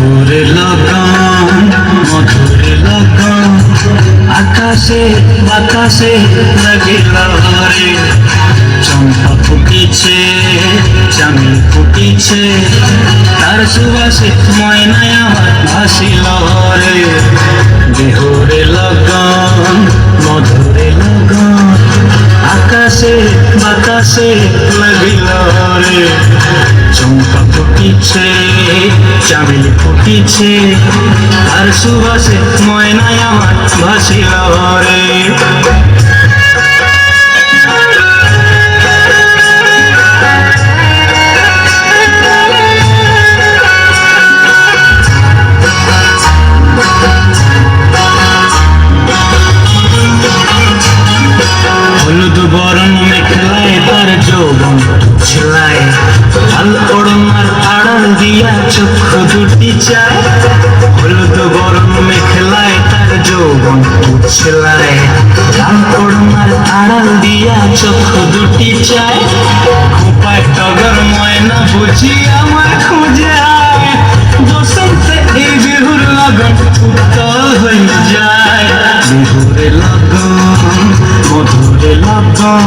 মধুর লগাম মধুর লগাম আকাশে, বাতাসে লাগে রে চম্পা ফুটিছে চামি ফুটিছে। তার সুবাসে ময়নায় আমার ভাসিল রে দেহরে লগাম মধুরে লগাম আকাশে, বাতাসে লাগিল রে চম্পা ফুটিছে চামেলি ফুটিছে আর সুবাসে ময়নায় আমার ভাসিল রে দিয়া চক্ষু দুটি চায়। হলুদ বরণ মেখলায় তার যৌবন ছেলায় লাল ওড়নার আড়াল দিয়া চক্ষু দুটি চায়। খোপায় টগর ময়না বুঝি আমার খুঁজে আয়। বসন্তে এই বিহুর লগন উত্তল হয়ে যায়। বিহুরে লগন, মধুরে লগন।